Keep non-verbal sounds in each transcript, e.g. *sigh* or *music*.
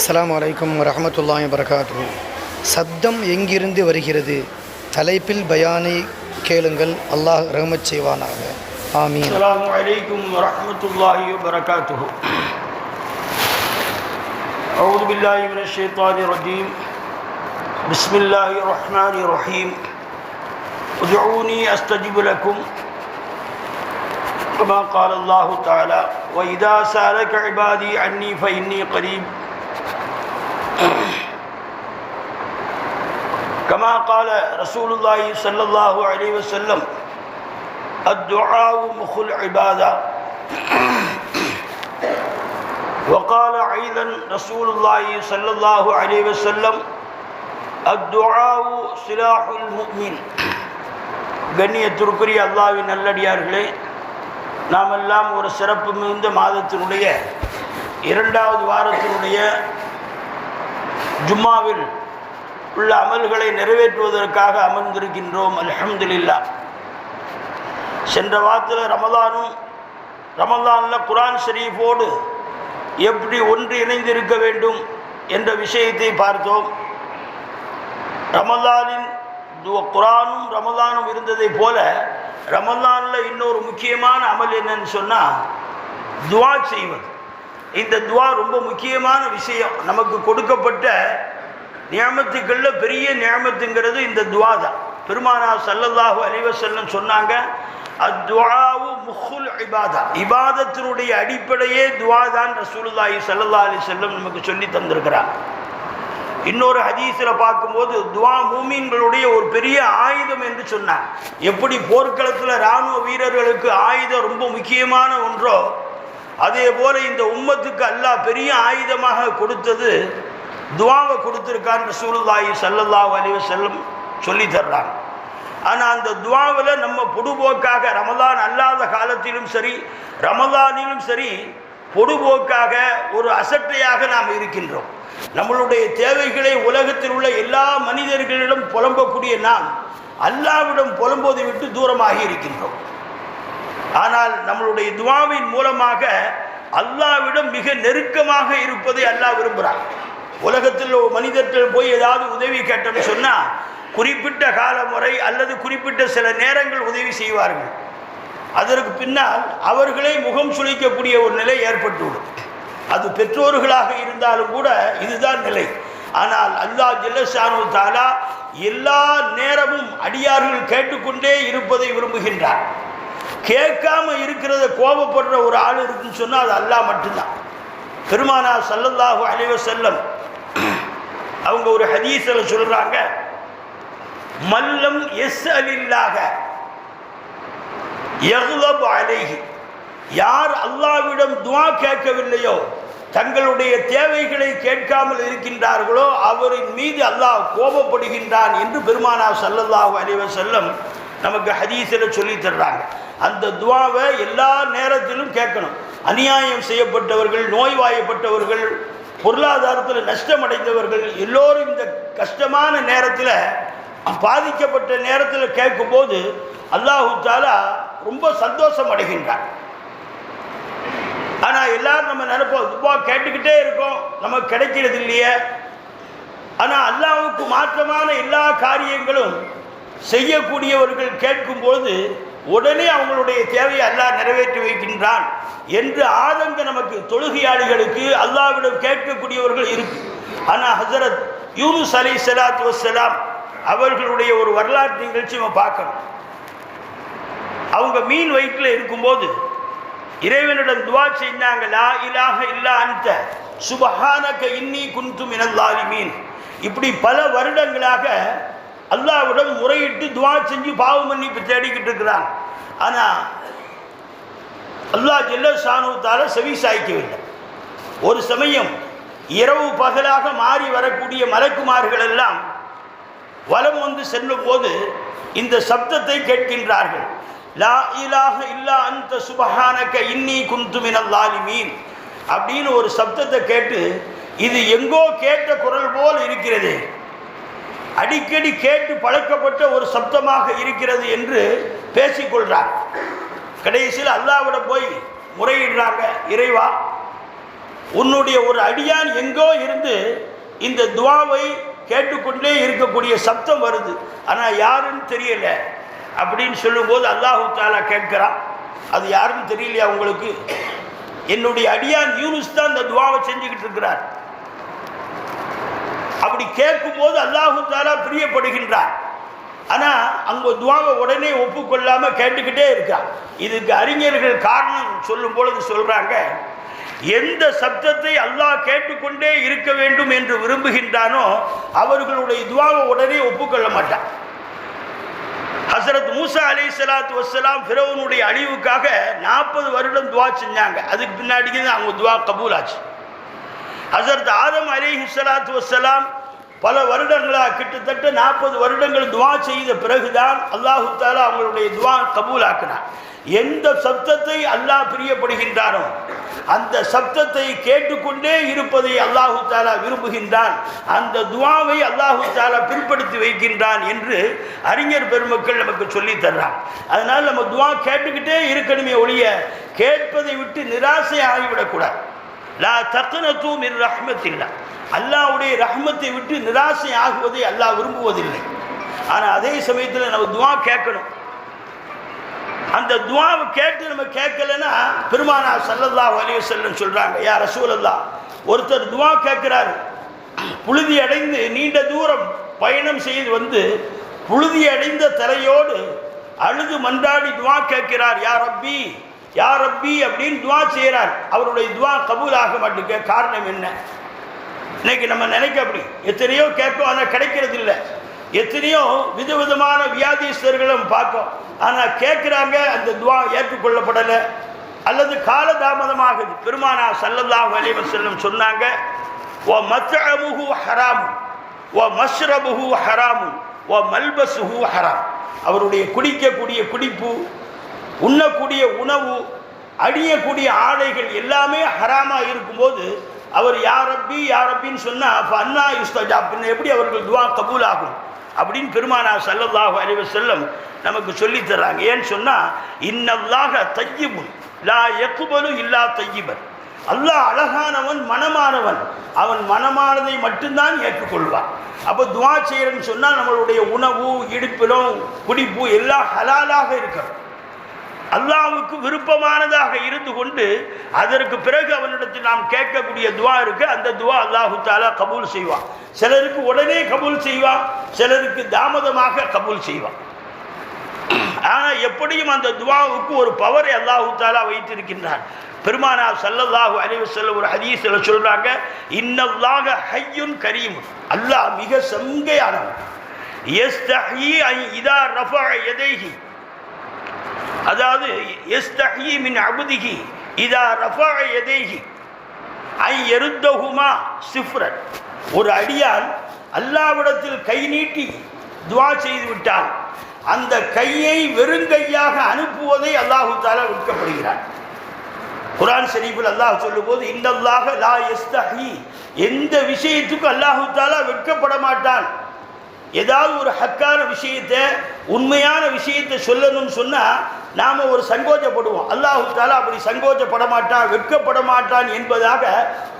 அஸ்ஸலாமு அலைக்கும் வரஹமத்துல்லாஹி வரகாத்து சப்தம் எங்கிருந்து வருகிறது தலைப்பில் பயானை கேளுங்கள் அல்லாஹ் ரஹமத் செய்வானாக ஆமீன் السلام عليكم ورحمة الله وبركاته أعوذ بالله من الشيطان الرجيم بسم الله الرحمن الرحيم ادعوني أستجب لكم كما قال الله تعالى وإذا سألك عبادي عني فإني قريب *coughs* كما قال رسول الله صلى الله عليه وسلم الدعاء مخ العبادة *coughs* وقال أيضا رسول الله صلى الله عليه وسلم الدعاء سلاح المؤمن கண்ணியத்திற்குரிய அல்லாவின் நல்லடியார்களே நாமெல்லாம் ஒரு சிறப்பு மிகுந்த மாதத்தினுடைய இரண்டாவது வாரத்தினுடைய ஜும்மாவில் உள்ள அமல்களை நிறைவேற்றுவதற்காக அமர்ந்திருக்கின்றோம் அல்ஹம்துலில்லாஹ் சென்ற வாரத்தில் ரமலானும் ரமலானில் குரான் ஷரீஃபோடு எப்படி ஒன்று இணைந்திருக்க வேண்டும் என்ற விஷயத்தை பார்த்தோம். ரமலானின் குரானும் ரமலானும் இருந்ததை போல ரமலானில் இன்னொரு முக்கியமான அமல் என்னன்னு சொன்னால் துவா செய்வது. இந்த துவா ரொம்ப முக்கியமான விஷயம். நமக்கு கொடுக்கப்பட்ட நியமத்துக்களில் பெரிய நியமத்துங்கிறது இந்த துவா தான். பெருமானா சல்லல்லாஹு அலைஹி சொன்னாங்க அத்வாவு முஹுல் இபாதா. இபாதத்தினுடைய அடிப்படையே துவா தான் ரசூலுல்லாஹி சல்லா அலி செல்லம் நமக்கு சொல்லி தந்திருக்கிறார். இன்னொரு ஹதீஸில் பார்க்கும்போது துவா மூமீன்களுடைய ஒரு பெரிய ஆயுதம் என்று சொன்னார். எப்படி போர்க்களத்தில் இராணுவ வீரர்களுக்கு ஆயுதம் ரொம்ப முக்கியமான ஒன்றோ அதே போல இந்த உம்மத்துக்கு அல்லாஹ் பெரிய ஆயுதமாக கொடுத்தது துவாவை கொடுத்துருக்கான் ரசூலுல்லாஹி ஸல்லல்லாஹு அலைஹி செல்லும் சொல்லி தர்றாங்க. ஆனால் அந்த துவாவில் நம்ம பொடுபோக்காக ரமதான் அல்லாத காலத்திலும் சரி ரமதானிலும் சரி பொடுபோக்காக ஒரு அசட்டையாக நாம் இருக்கின்றோம். நம்மளுடைய தேவைகளை உலகத்தில் உள்ள எல்லா மனிதர்களிடம் புலம்பக்கூடிய நாம் அல்லாவிடம் புலம்போதை விட்டு தூரமாகி இருக்கின்றோம். ஆனால் நம்மளுடைய துவாவின் மூலமாக அல்லாவிடம் மிக நெருக்கமாக இருப்பதை அல்லாஹ் விரும்புகிறான். உலகத்தில் மனிதர்கள் போய் ஏதாவது உதவி கேட்டோம்னு சொன்னால் குறிப்பிட்ட கால முறை அல்லது குறிப்பிட்ட சில நேரங்கள் உதவி செய்வார்கள். அதற்கு பின்னால் அவர்களே முகம் சுளிக்கக்கூடிய ஒரு நிலை ஏற்பட்டுவிடும். அது பெற்றோர்களாக இருந்தாலும் கூட இதுதான் நிலை. ஆனால் அல்லாஹ் ஜில்லஷானு தாலா எல்லா நேரமும் அடியார்கள் கேட்டுக்கொண்டே இருப்பதை விரும்புகின்றார் கேட்காம இருக்கிறத கோபப்படுற ஒரு ஆள் இருக்குன்னு சொன்னால் அது அல்லாஹ் மட்டும்தான். பெருமானா சல்லல்லாஹு அலைவ செல்லம் அவங்க ஒரு ஹதீஸில் சொல்கிறாங்க மல்லம் எஸ் அலில்லாக யகுலப் அலைஹி. யார் அல்லாவிடம் துவா கேட்கவில்லையோ தங்களுடைய தேவைகளை கேட்காமல் இருக்கின்றார்களோ அவரின் மீது அல்லாஹ் கோபப்படுகின்றான் என்று பெருமானா சல்லல்லாஹு அலைவ செல்லம் நமக்கு ஹதீஸில் சொல்லி தர்றாங்க. அந்த துவாவை எல்லா நேரத்திலும் கேட்கணும். அநியாயம் செய்யப்பட்டவர்கள் நோய்வாயப்பட்டவர்கள் பொருளாதாரத்தில் நஷ்டம் அடைந்தவர்கள் எல்லோரும் இந்த கஷ்டமான நேரத்தில் பாதிக்கப்பட்ட நேரத்தில் கேட்கும்போது அல்லாஹு தாலா ரொம்ப சந்தோஷம் அடைகின்றார் ஆனால் எல்லாரும் நம்ம நினைப்போம் துபா கேட்டுக்கிட்டே இருக்கோம் நமக்கு கிடைக்கிறது இல்லையே ஆனால் அல்லாவுக்கு மாற்றமான எல்லா காரியங்களும் செய்யக்கூடியவர்கள் கேட்கும்போது உடனே அவங்களுடைய தேவையை அல்லாஹ் நிறைவேற்றி வைக்கின்றான் என்று ஆதங்க நமக்கு தொழுகையாளிகளுக்கு அல்லாவிடம் கேட்கக்கூடியவர்கள் இருக்கு. ஆனால் ஹசரத் யூனுஸ் அலி சலாத்து வசலாம் அவர்களுடைய ஒரு வரலாற்று நிகழ்ச்சி நம்ம பார்க்கணும். அவங்க மீன் வயிற்றில் இருக்கும்போது இறைவனிடம் துவா செய்தாங்க லா இலாஹ இல்லா அந்த சுபஹானக இன்னி குந்து மினல்லாலி மீன் இப்படி பல வருடங்களாக அல்லாவிடம் முறையிட்டு துவா செஞ்சு பாவ மன்னிப்பு தேடிக்கிட்டு இருக்கிறான். ஆனால் அல்லாஹ் ஜெல்ல சாணுவத்தால் செவி சாய்க்கவில்லை ஒரு சமயம் இரவு பகலாக மாறி வரக்கூடிய மலக்குமார்கள் எல்லாம் வலம் வந்து செல்லும் போது இந்த சப்தத்தை கேட்கின்றார்கள். லா இலாக இல்லா அந்த சுபஹானக்க இன்னி குந்து மீன் அப்படின்னு ஒரு சப்தத்தை கேட்டு இது எங்கோ கேட்ட குரல் போல் இருக்கிறது. அடிக்கடி கேட்டு பழக்கப்பட்ட ஒரு சப்தமாக இருக்கிறது என்று பேசிக்கொள்றார். கடைசியில் அல்லாவிட போய் முறையிடுறாங்க இறைவா உன்னுடைய ஒரு அடியான் எங்கோ இருந்து இந்த துவாவை கேட்டுக்கொண்டே இருக்கக்கூடிய சப்தம் வருது. ஆனால் யாருன்னு தெரியல. அப்படின்னு சொல்லும்போது அல்லாஹு தாலா கேட்கிறான் அது யாருன்னு தெரியலையா உங்களுக்கு? என்னுடைய அடியான் யூனுஸ் தான் இந்த துவாவை செஞ்சுக்கிட்டு இருக்கிறார். அப்படி கேட்கும்போது அல்லாஹு தாலா பிரியப்படுகின்றார் ஆனால் அங்கே துவாவை உடனே ஒப்புக்கொள்ளாமல் கேட்டுக்கிட்டே இருக்கான் இதுக்கு அறிஞர்கள் காரணம் சொல்லும் பொழுது சொல்கிறாங்க எந்த சப்தத்தை அல்லாஹ் கேட்டுக்கொண்டே இருக்க வேண்டும் என்று விரும்புகின்றானோ அவர்களுடைய துவாவை உடனே ஒப்புக்கொள்ள மாட்டான். ஹசரத் மூசா அலி சலாத்து வசலாம் ஃபிரவனுடைய அழிவுக்காக நாற்பது வருடம் துவா செஞ்சாங்க. அதுக்கு பின்னாடி தான் அவங்க துவா கபூல் ஆச்சு ஹசரத் ஆதம் அலிஹி சலாத்து வசலாம் பல வருடங்களாக கிட்டத்தட்ட நாற்பது வருடங்கள் துவா செய்த பிறகுதான் அல்லாஹு தாலா அவங்களுடைய துவா கபூல் எந்த சப்தத்தை அல்லாஹ் பிரியப்படுகின்றானோ அந்த சப்தத்தை கேட்டுக்கொண்டே இருப்பதை அல்லாஹு தாலா விரும்புகின்றான். அந்த துவாவை அல்லாஹு தாலா பிற்படுத்தி வைக்கின்றான் என்று அறிஞர் பெருமக்கள் நமக்கு சொல்லி தர்றான் அதனால் நம்ம துவா கேட்டுக்கிட்டே இருக்கணுமே ஒழிய கேட்பதை விட்டு நிராசை ஆகிவிடக்கூடாது லா தக்குனத்து மின் ரஹ்மத்தில்லா. அல்லாவுடைய ரஹ்மத்தை விட்டு நிராசை ஆகுவதை அல்லாஹ் விரும்புவதில்லை. ஆனால் அதே சமயத்தில் நம்ம துவா கேட்கணும். அந்த துவாவை கேட்டு நம்ம கேட்கலன்னா பெருமானா சல்லல்லா அலைஹி செல்லுன்னு சொல்கிறாங்க யா ரசூலல்லா ஒருத்தர் துவா கேட்குறாரு. புழுதி அடைந்து நீண்ட தூரம் பயணம் செய்து வந்து புழுதி அடைந்த தலையோடு அழுது மன்றாடி துவா கேட்கிறார். யார் அப்பி யா ரப்பி அப்படின்னு துவா செய்கிறார். அவருடைய துவா கபூல் ஆக மாட்டேங்க காரணம் என்ன? இன்னைக்கு நம்ம நினைக்க அப்படி. எத்தனையோ கேட்கும் ஆனால் கிடைக்கிறது இல்லை. எத்தனையோ விதவிதமான வியாதிஸ்தர்களும் பார்க்கும் ஆனால் கேட்குறாங்க அந்த துவா ஏற்றுக்கொள்ளப்படலை. அல்லது காலதாமதமாகுது. பெருமானா சல்லல்லாஹு அலைஹி செல்லும் சொன்னாங்க ஓ மத்அமுஹு ஹராமு ஓ மஷ்ரபுஹு ஹராமு ஓ மல்பசுஹு ஹராம். அவருடைய குடிக்கக்கூடிய குடிப்பு உண்ணக்கூடிய உணவு அணியக்கூடிய ஆடைகள் எல்லாமே ஹராமாக இருக்கும்போது அவர் யாரப்பி யாரப்பின்னு சொன்னால் அப்போ அண்ணா யுஸ்தஜா அப்படின்னு எப்படி அவர்கள் துவா கபூல் ஆகும் அப்படின்னு பெருமானா சல்லல்லாஹு அலைவ செல்லம் நமக்கு சொல்லித்தர்றாங்க ஏன்னு சொன்னால் இன்னல்லாக தையிபுன் லா எக்குபலும் இல்லா தையிபன். அல்லாஹ் அழகானவன் மனமானவன். அவன் மனமானதை மட்டும்தான் ஏற்றுக்கொள்வான். அப்போ துவா செய்யறன்னு சொன்னால் நம்மளுடைய உணவு இடுப்பிலும் குடிப்பு எல்லாம் ஹலாலாக இருக்கணும். அல்லாவுக்கு விருப்பமானதாக இருந்து கொண்டு அதற்கு பிறகு அவனிடத்தில் நாம் கேட்கக்கூடிய துவா இருக்கு. அந்த துவா அல்லாஹு தாலா கபூல் செய்வான். சிலருக்கு உடனே கபூல் செய்வான் சிலருக்கு தாமதமாக கபூல் செய்வான். ஆனால் எப்படியும் அந்த துவாவுக்கு ஒரு பவரை அல்லாஹு தாலா வைத்திருக்கின்றான். பெருமானா சல்லல்லாஹு அறிவு செல்ல ஒரு ஹதீஸில் சொல்கிறாங்க இன்னல்லாக ஹையுன் கரீம். அல்லாஹ் மிக செங்கையானவன். யஸ்தஹி ஐ இதா ரஃபா யதைஹி. அதாவது எஸ்தஹி மின் அபுதிகி இதா ரஃபா எதேகி ஐ எருத்தகுமா சிஃப்ரன். ஒரு அடியான் அல்லாவிடத்தில் கை நீட்டி துவா செய்து விட்டான். அந்த கையை வெறுங்கையாக அனுப்புவதை அல்லாஹு தாலா விற்கப்படுகிறான் குரான் ஷரீஃபில் அல்லாஹ் சொல்லும்போது அல்லாஹ் லா எஸ்தஹி. எந்த விஷயத்துக்கும் அல்லாஹு தாலா வெட்கப்பட மாட்டான். ஏதாவது ஒரு ஹக்கான விஷயத்தை உண்மையான விஷயத்தை சொல்லணும்னு சொன்னால் நாம் ஒரு சங்கோச்சப்படுவோம் அல்லாஹு தாலா அப்படி சங்கோச்சப்பட மாட்டான் வெட்கப்பட மாட்டான் என்பதாக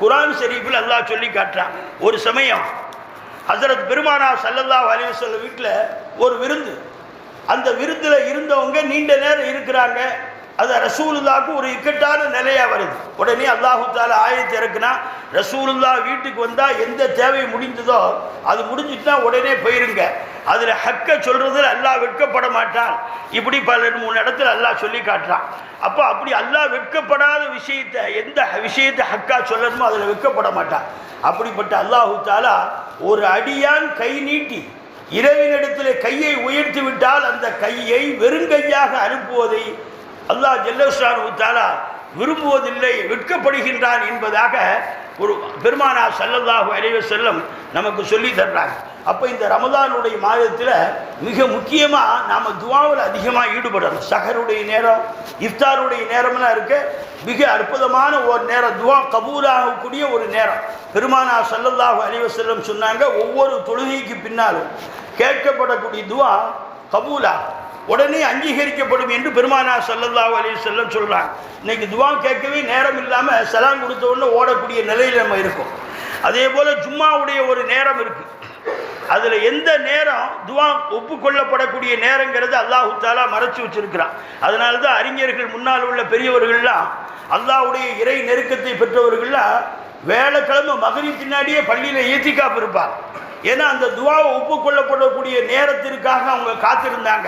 குரான் ஷரீஃபில் அல்லாஹ் சொல்லி காட்டுறான். ஒரு சமயம் ஹசரத் பெருமானா சல்லல்லா அலைஹி சொல்ல வீட்டில் ஒரு விருந்து. அந்த விருந்தில் இருந்தவங்க நீண்ட நேரம் இருக்கிறாங்க. அது ரசூலுல்லாவுக்கு ஒரு இக்கட்டான நிலையாக வருது. உடனே அல்லாஹு தாலா ஆயத்தை இறக்குனா ரசூலுல்லா வீட்டுக்கு வந்தால் எந்த தேவை முடிந்ததோ அது முடிஞ்சிட்டுனா உடனே போயிருங்க. அதில் ஹக்க சொல்கிறதுல அல்லாஹ் வெட்கப்பட மாட்டான். இப்படி பல ரெண்டு மூணு இடத்துல அல்லாஹ் சொல்லி காட்டுறான். அப்போ அப்படி அல்லாஹ் வெட்கப்படாத விஷயத்தை எந்த விஷயத்தை ஹக்கா சொல்லணுமோ அதில் வெட்கப்பட மாட்டான். அப்படிப்பட்ட அல்லாஹு தாலா ஒரு அடியான் கை நீட்டி இரவினிடத்தில் கையை உயர்த்தி விட்டால் அந்த கையை வெறுங்கையாக அனுப்புவதை அல்லாஹ் ஜல்லஷானு தாலா விரும்புவதில்லை விற்கப்படுகின்றான் என்பதாக ஒரு பெருமானா சல்லல்லாஹு அறிவ செல்லம் நமக்கு சொல்லி தர்றாங்க. அப்போ இந்த ரமதானுடைய மாதத்தில் மிக முக்கியமாக நாம் துவாவில் அதிகமாக ஈடுபடணும். சஹருடைய நேரம் இஃப்தாருடைய நேரம்லாம் இருக்க. மிக அற்புதமான ஒரு நேரம் துவா கபூலாகக்கூடிய ஒரு நேரம். பெருமானா சல்லல்லாஹு அறிவ செல்லம் சொன்னாங்க ஒவ்வொரு தொழுகைக்கு பின்னாலும் கேட்கப்படக்கூடிய துவா கபூலா. உடனே அங்கீகரிக்கப்படும் என்று பெருமானா சல்லல்லா அலி செல்லம் சொல்கிறாங்க இன்னைக்கு துவா கேட்கவே நேரம் இல்லாமல் செலாம் கொடுத்த உடனே ஓடக்கூடிய நிலையில் நம்ம இருக்கோம். அதே போல் ஜும்மாவுடைய ஒரு நேரம் இருக்குது அதில் எந்த நேரம் துவா ஒப்புக்கொள்ளப்படக்கூடிய நேரங்கிறது அல்லாஹு தாலா மறைச்சு வச்சிருக்கிறான். அதனால தான் அறிஞர்கள் முன்னால் உள்ள பெரியவர்கள்லாம் அல்லாவுடைய இறை நெருக்கத்தை பெற்றவர்கள்லாம் வேலைக்கிழமை மகரின் பின்னாடியே பள்ளியில் ஏத்திக்காப்பு இருப்பாங்க. ஏன்னா அந்த துவாவை ஒப்புக்கொள்ளப்படக்கூடிய நேரத்திற்காக அவங்க காத்திருந்தாங்க.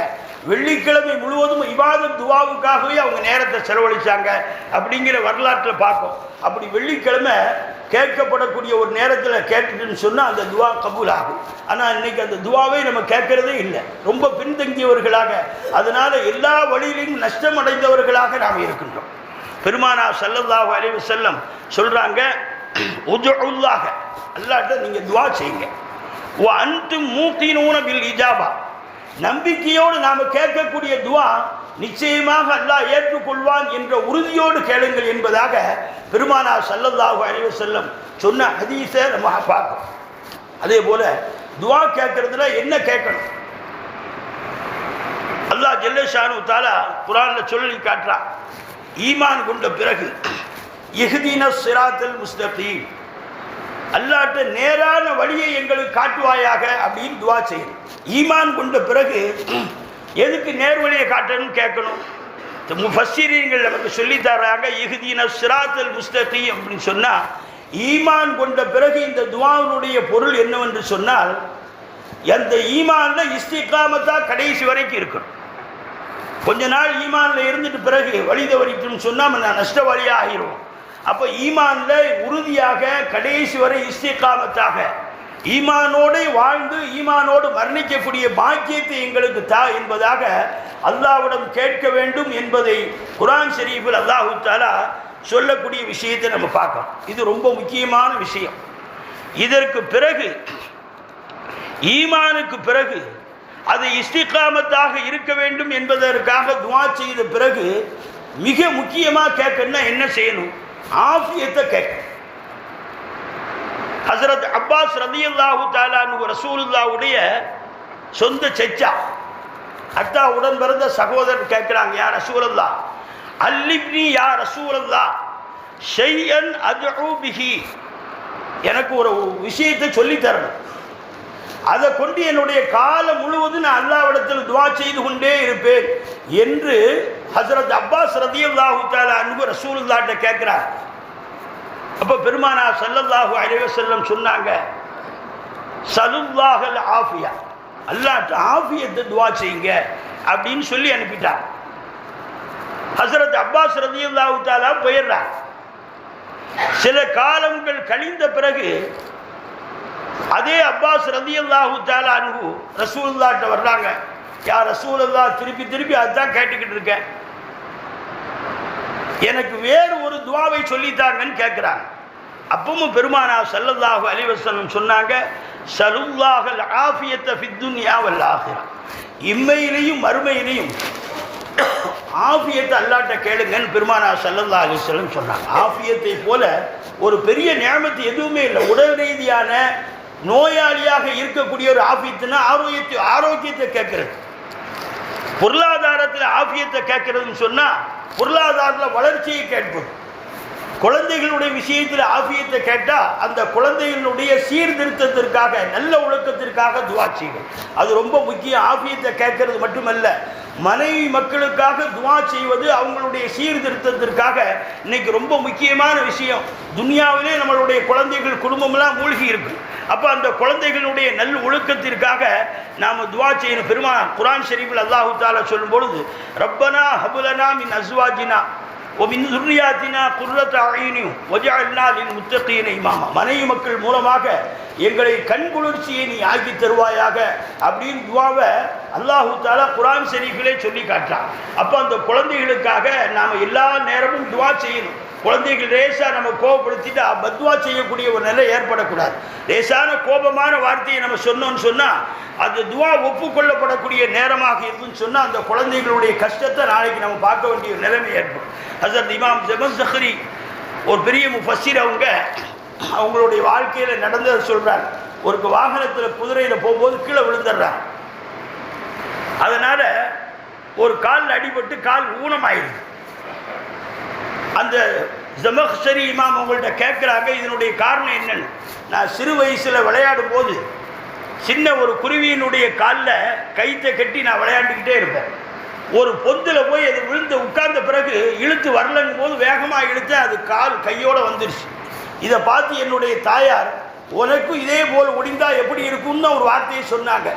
வெள்ளிக்கிழமை முழுவதும் இபாதத் துவாவுக்காகவே அவங்க நேரத்தை செலவழிச்சாங்க அப்படிங்கிற வரலாற்றில் பார்ப்போம். அப்படி வெள்ளிக்கிழமை கேட்கப்படக்கூடிய ஒரு நேரத்தில் கேட்டுட்டுன்னு சொன்னால் அந்த துவா கபூல் ஆகும் ஆனால் இன்னைக்கு அந்த துவாவை நம்ம கேட்கறதே இல்லை. ரொம்ப பின்தங்கியவர்களாக. அதனால் எல்லா வழியிலையும் நஷ்டம் அடைந்தவர்களாக நாம் இருக்கின்றோம். பெருமானா ஸல்லல்லாஹு அலைஹி செல்லம் சொல்கிறாங்க உதுல்லாஹ அல்லாட்ட நீங்கள் துவா செய்யுங்க. வ அன்தும் மூக்கினூன பில் இஜாபா. நம்பிக்கையோடு நாம் கேட்கக்கூடிய துவா நிச்சயமாக அல்லாஹ் ஏற்றுக்கொள்வான் என்ற உறுதியோடு கேளுங்கள் என்பதாக பெருமானா சல்லல்லாஹு அலைஹி செல்லம் சொன்ன ஹதீஸை நம்ம பார்க்கணும். அதே போல துவா கேட்கறதுல என்ன கேட்கணும்? அல்லாஹ் ஜெல்லஷானு தாலா குரானில் சொல்லி காட்டுறான். ஈமான் கொண்ட பிறகு இஹ்தீன சிராத்தல் முஸ்தகீம். அல்லாட்ட நேரான வழியை எங்களுக்கு காட்டுவாயாக அப்படின்னு துவா செய்யணும். ஈமான் கொண்ட பிறகு எதுக்கு நேர் வழியை காட்டணும்னு கேட்கணும்? முஃபஸ்ஸிரீன்கள் நமக்கு சொல்லி தர்றாங்க சிராத்தல் முஸ்தகி அப்படின்னு சொன்னால் ஈமான் கொண்ட பிறகு இந்த துவாவினுடைய பொருள் என்னவென்று சொன்னால் அந்த ஈமான்ல இஸ்திகாமத்தா கடைசி வரைக்கும் இருக்கணும். கொஞ்ச நாள் ஈமான்ல இருந்துட்டு பிறகு வழி தவறிட்டுன்னு சொன்னால் நம்ம நஷ்டவாளியாக ஆகிடுவோம் அப்போ ஈமான்ல உறுதியாக கடைசி வரை இஸ்திகாமத்தாக. ஈமானோடு வாழ்ந்து ஈமானோடு மரணிக்கக்கூடிய பாக்கியத்தை எங்களுக்கு தா என்பதாக அல்லாவிடம் கேட்க வேண்டும் என்பதை குரான் ஷரீஃபில் அல்லாஹு தாலா சொல்லக்கூடிய விஷயத்தை நம்ம பார்க்கணும். இது ரொம்ப முக்கியமான விஷயம். இதற்கு பிறகு ஈமானுக்கு பிறகு அது இஸ்திகாமத்தாக இருக்க வேண்டும் என்பதற்காக துவா செய்த பிறகு மிக முக்கியமாக கேட்கணும்னா என்ன செய்யணும்? ஆஃபியத்தை கேட்கணும் ஹசரத் அப்பாஸ் ரதியல்லாஹு தாலானு ரசூலுல்லாவுடைய சொந்த செச்சா. அத்தா உடன் பிறந்த சகோதரன் கேட்குறாங்க யார் ரசூலல்லா அல்லிப்னி யா ரசூலல்லா ஷையன் அது பிஹி. எனக்கு ஒரு விஷயத்தை சொல்லித் தரணும். அதை கொண்டு என்னுடைய காலம் முழுவதும் நான் அல்லாவிடத்தில் துவா செய்து கொண்டே இருப்பேன் என்று ஹசரத் அப்பாஸ் ரதியல்லாஹு தாலா அன்பு ரசூலுல்லாட்ட கேட்குறார். அப்போ பெருமானா சல்லல்லாஹு அலைஹி செல்லம் சொன்னாங்க சலுல்லாஹல் ஆஃபியா. அல்லாஹ் ஆஃபியத்தை துவா செய்யுங்க அப்படின்னு சொல்லி அனுப்பிட்டார் ஹசரத் அப்பாஸ் ரதியல்லாஹு தாலா போயிடுறார் சில காலங்கள் கழிந்த பிறகு அதே அப்பாஸ் ரதியல்லாஹு தாலானு ரசூல்லாட்ட வர்றாங்க. யார் ரசூலல்லா திருப்பி திருப்பி அதுதான் கேட்டுக்கிட்டு இருக்கேன். எனக்கு வேறு ஒரு துவாவை சொல்லித்தாங்கன்னு கேட்குறாங்க அப்பவும் பெருமானா சல்லல்லாஹு அலிவசனம் சொன்னாங்க சலுல்லாஹல் ஆஃபியத்தை ஃபித்துன்யா இம்மையிலையும் மறுமையிலையும் ஆஃபியத்தை அல்லாட்ட கேளுங்கன்னு பெருமானா சல்லல்லா அலிஸ்லம் சொன்னாங்க. ஆஃபியத்தை போல ஒரு பெரிய நியமத்து எதுவுமே இல்லை. உடல் ரீதியான நோயாளியாக இருக்கக்கூடிய ஒரு ஆபியத்துனா ஆரோக்கியத்தை ஆரோக்கியத்தை கேட்கறது. பொருளாதாரத்தில் ஆபியத்தை கேட்கறதுன்னு சொன்னால் பொருளாதாரத்தில் வளர்ச்சியை கேட்பது. குழந்தைகளுடைய விஷயத்தில் ஆஃபியத்தை கேட்டால் அந்த குழந்தைகளுடைய சீர்திருத்தத்திற்காக நல்ல ஒழுக்கத்திற்காக துவா செய்யும் அது ரொம்ப முக்கியம். ஆஃபியத்தை கேட்கறது மட்டுமல்ல மனைவி மக்களுக்காக துவா செய்வது அவங்களுடைய சீர்திருத்தத்திற்காக இன்னைக்கு ரொம்ப முக்கியமான விஷயம். துனியாவிலே நம்மளுடைய குழந்தைகள் குடும்பம்லாம் மூழ்கி இருக்கு அப்போ அந்த குழந்தைகளுடைய நல் ஒழுக்கத்திற்காக நாம் துவா செய்யணும். பெருமா குரான் ஷெரீஃபில் அல்லாஹு தாலா சொல்லும் பொழுது ரப்பனா ஹபுலனா மின் அஸ்வாஜினா. ஒமின் துர்ரியாத்தினா குர்ரத் அழினியும் ஒஜாலினா முத்தத்தையினை இமாமா மனைவி மக்கள் மூலமாக எங்களை கண்குளிர்ச்சியை நீ ஆக்கி தருவாயாக அப்படின்னு துவாவை அல்லாஹூ தாலா குரான் ஷெரீஃபிலே சொல்லி காட்டான் அப்போ அந்த குழந்தைகளுக்காக நாம் எல்லா நேரமும் துவா செய்யணும். குழந்தைகள் லேசாக நம்ம கோபப்படுத்திட்டு பத்வா செய்யக்கூடிய ஒரு நிலை ஏற்படக்கூடாது. லேசான கோபமான வார்த்தையை நம்ம சொன்னோம்னு சொன்னால் அது துவா ஒப்புக்கொள்ளப்படக்கூடிய நேரமாக இருக்குன்னு சொன்னால் அந்த குழந்தைகளுடைய கஷ்டத்தை நாளைக்கு நம்ம பார்க்க வேண்டிய ஒரு நிலைமை ஏற்படும். ஹசரத் இமாம் ஜபன் சஹரி ஒரு பெரிய முஃபஸீர் அவங்க அவங்களுடைய வாழ்க்கையில் நடந்ததை சொல்கிறாங்க ஒரு வாகனத்தில் குதிரையில் போகும்போது கீழே விழுந்துடுறாங்க. அதனால் ஒரு காலில் அடிபட்டு கால் ஊனமாயிடுது அந்த ஜமஹரி இமாம் உங்கள்கிட்ட கேட்குறாங்க இதனுடைய காரணம் என்னன்னு. நான் சிறு வயசில் விளையாடும் போது சின்ன ஒரு குருவியினுடைய காலில் கைத்தை கட்டி நான் விளையாண்டுக்கிட்டே இருப்பேன். ஒரு பொந்தில் போய் அது விழுந்து உட்கார்ந்த பிறகு இழுத்து வரலங்கும் போது வேகமாக இழுத்து அது கால் கையோடு வந்துடுச்சு இதை பார்த்து என்னுடைய தாயார் உனக்கும் இதே போல் ஒடிந்தால் எப்படி இருக்கும்னு ஒரு வார்த்தையை சொன்னாங்க.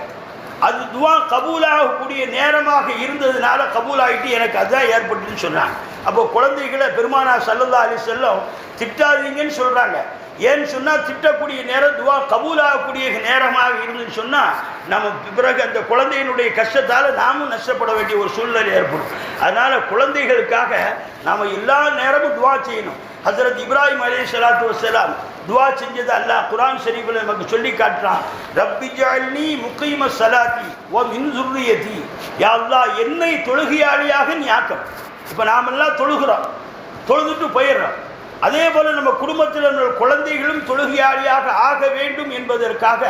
அது துவா கபூலாகக்கூடிய நேரமாக இருந்ததுனால கபூலாகிட்டு எனக்கு அதுதான் ஏற்பட்டுன்னு சொன்னாங்க. அப்போ குழந்தைகளை பெருமானா சல்லல்லா அலி செல்லம் திட்டாதீங்கன்னு சொல்கிறாங்க ஏன்னு சொன்னால் திட்டக்கூடிய நேரம் துவா கபூலாகக்கூடிய நேரமாக இருந்துன்னு சொன்னால் நம்ம பிறகு அந்த குழந்தையினுடைய கஷ்டத்தால் நாமும் நஷ்டப்பட வேண்டிய ஒரு சூழ்நிலை ஏற்படும். அதனால் குழந்தைகளுக்காக நாம் எல்லா நேரமும் துவா செய்யணும். ஹசரத் இப்ராஹிம் அலி சலாத்து வசலாம் துவா செஞ்சது அல்லாஹ் குரான் ஷரீஃபில் நமக்கு சொல்லி காட்டுறான். ரப்பி ஜஅல்னி முகீம சலாத்தி ஓ மின் துர்ரியதி யா என்னை தொழுகையாளியாக நீ ஆக்கம். இப்போ நாமெல்லாம் தொழுகிறோம். தொழுதுட்டு போயிடுறோம். அதே போல நம்ம குடும்பத்தில் குழந்தைகளும் தொழுகையாளியாக ஆக வேண்டும் என்பதற்காக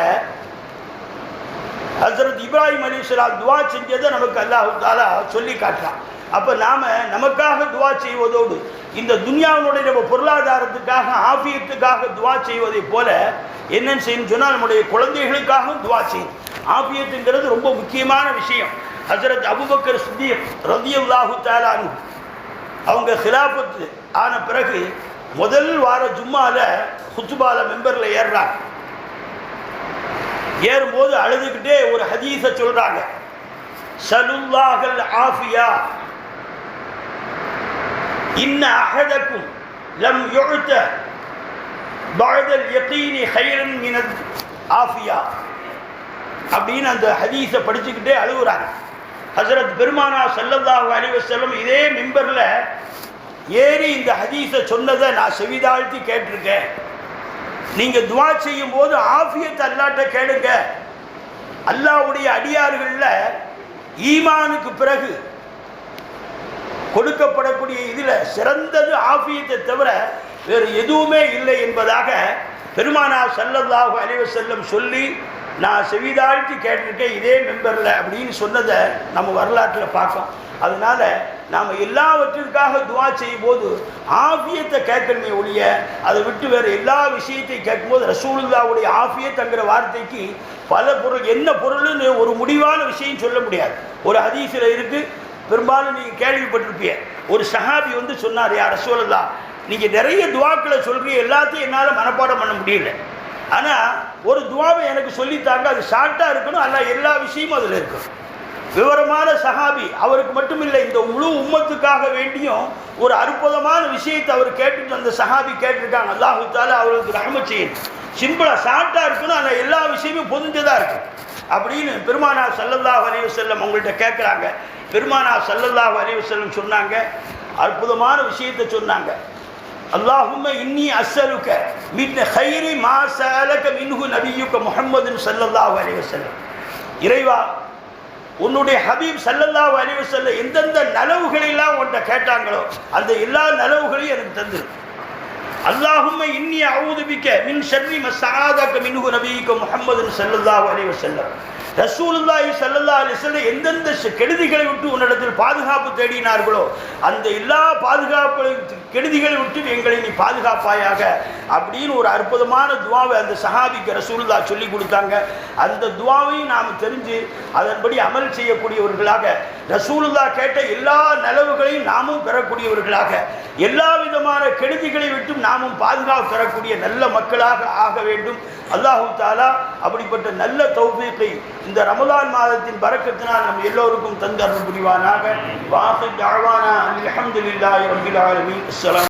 ஹசரத் இப்ராஹிம் அலிஸ்லாம் துவா செஞ்சதை நமக்கு அல்லாஹு தாலா சொல்லி காட்டுறான். அப்போ நாம் நமக்காக துவா செய்வதோடு இந்த துன்யாவினுடைய நம்ம பொருளாதாரத்துக்காக ஆபியத்துக்காக துவா செய்வதை போல என்னன்னு செய்யணும் சொன்னால் நம்முடைய குழந்தைகளுக்காகவும் துவா செய்யணும். ஆபியத்துங்கிறது ரொம்ப முக்கியமான விஷயம். ஹசரத் அபுபக்கர் சித்திக் ரதியுல்லாஹு தாலானு அவங்க ஹிலாபத்து ஆன பிறகு முதல் வார ஜும்மால ஹுத்துபால மெம்பரில் ஏறுறாங்க. ஏறும்போது அழுதுகிட்டே ஒரு ஹதீஸை சொல்றாங்க. சலுல்லாஹல் ஆஃபியா இன்ன அகதக்கும் லம் யுழ்த்த பாழ்தல் யகீனி ஹைரன் மினத் ஆஃபியா அப்படின்னு அந்த ஹதீஸை படிச்சுக்கிட்டே அழுகுறாங்க. ஹசரத் பெருமானா சல்லல்லாஹு அலிவசல்லம் இதே மெம்பரில் ஏறி இந்த ஹதீஸை சொன்னதை நான் செவிதாழ்த்தி கேட்டிருக்கேன். நீங்கள் துவா செய்யும் போது ஆஃபியத்தை அல்லாட்ட கேளுங்க. அல்லாவுடைய அடியார்களில் ஈமானுக்கு பிறகு கொடுக்கப்படக்கூடிய இதில் சிறந்தது ஆஃபியத்தை தவிர வேறு எதுவுமே இல்லை என்பதாக பெருமானா செல்லதாக அலைவர் செல்லம் சொல்லி நான் செவிதாழ்த்தி கேட்டிருக்கேன். இதே மெம்பரில் அப்படின்னு சொன்னதை நம்ம வரலாற்றில் பார்க்கலாம். அதனால நாம் எல்லாவற்றிற்காக துவா செய்யும் போது ஆஃபியத்தை கேட்கணுமே ஒழிய அதை விட்டு வேறு எல்லா விஷயத்தையும் கேட்கும்போது ரசூலுல்லாவுடைய ஆஃபியத்துங்கிற வார்த்தைக்கு பல பொருள் என்ன பொருள்னு ஒரு முடிவான விஷயம் சொல்ல முடியாது. ஒரு ஹதீஸில் இருக்குது பெரும்பாலும் நீங்கள் கேள்விப்பட்டிருப்பீங்க. ஒரு சஹாபி வந்து சொன்னார் யார் ரசூலுல்லா நீங்கள் நிறைய துவாக்களை சொல்கிறீங்க எல்லாத்தையும் என்னால் மனப்பாடம் பண்ண முடியல. ஆனால் ஒரு துவாவை எனக்கு சொல்லித்தாங்க அது ஷார்ட்டாக இருக்கணும் அல்ல எல்லா விஷயமும் அதில் இருக்கும் விவரமான சஹாபி அவருக்கு மட்டும் இல்லை இந்த முழு உம்மத்துக்காக வேண்டியும் ஒரு அற்புதமான விஷயத்தை அவர் கேட்டுட்டு அந்த சஹாபி கேட்டிருக்காங்க. அல்லாஹு தாலா அவருக்கு ரஹம சிம்பிளாக ஷார்ட்டாக இருக்குன்னு ஆனால் எல்லா விஷயமும் பொதிஞ்சதாக இருக்கும் அப்படின்னு பெருமானா சல்லல்லாஹ் அலைஹி செல்லம் உங்கள்கிட்ட கேட்குறாங்க. பெருமானா சல்லல்லாஹ் அலைஹி செல்லம் சொன்னாங்க. அற்புதமான விஷயத்தை சொன்னாங்க. அல்லாஹும் இன்னி அசலுக்க மின் ஹைரி மா சஅலக மின்ஹு நபியுக்க முகமதுன்னு சல்லல்லாஹ் அலைஹி செல்லம் இறைவா உன்னுடைய ஹபீப் செல்லல்லா அறிவு செல்ல எந்தெந்த நலவுகளெல்லாம் உன்கிட்ட கேட்டாங்களோ அந்த எல்லா நலவுகளையும் எனக்கு தந்துரு. அல்லாஹும் இன்னி அவுதுபிக்க மின் ஷர்ரி மசாதக மின்ஹு நபியுக்க முஹம்மதுன் செல்லல்லா அறிவு செல்லம் ரசூலுல்லாஹி ஸல்லல்லாஹு அலைஹி வஸல்லம் எந்தெந்த கெடுதிகளை விட்டு உன்னிடத்தில் பாதுகாப்பு தேடினார்களோ அந்த எல்லா பாதுகாப்பு கெடுதிகளை விட்டு எங்களை நீ பாதுகாப்பாயாக. அப்படின்னு ஒரு அற்புதமான துவாவை அந்த சஹாபிக்கு ரசூலுல்லாஹ் சொல்லி கொடுத்தாங்க. அந்த துவாவையும் நாம் தெரிஞ்சு அதன்படி அமல் செய்யக்கூடியவர்களாக ரசூலுல்லாஹ் கேட்ட எல்லா நலவுகளையும் நாமும் பெறக்கூடியவர்களாக எல்லா விதமான கெடுதிகளை விட்டும் நாமும் பாதுகாப்பு பெறக்கூடிய நல்ல மக்களாக ஆக வேண்டும். அல்லாஹு தாலா அப்படிப்பட்ட நல்ல தௌபீக்கை இந்த ரமதான் மாதத்தின் பறக்கத்தினால் நம் எல்லோருக்கும் தந்தருள் புரிவானாக. வாசல் தாழ்வானா அல்ஹம்துலில்லாஹி ரப்பில் ஆலமீன். அஸ்லாம்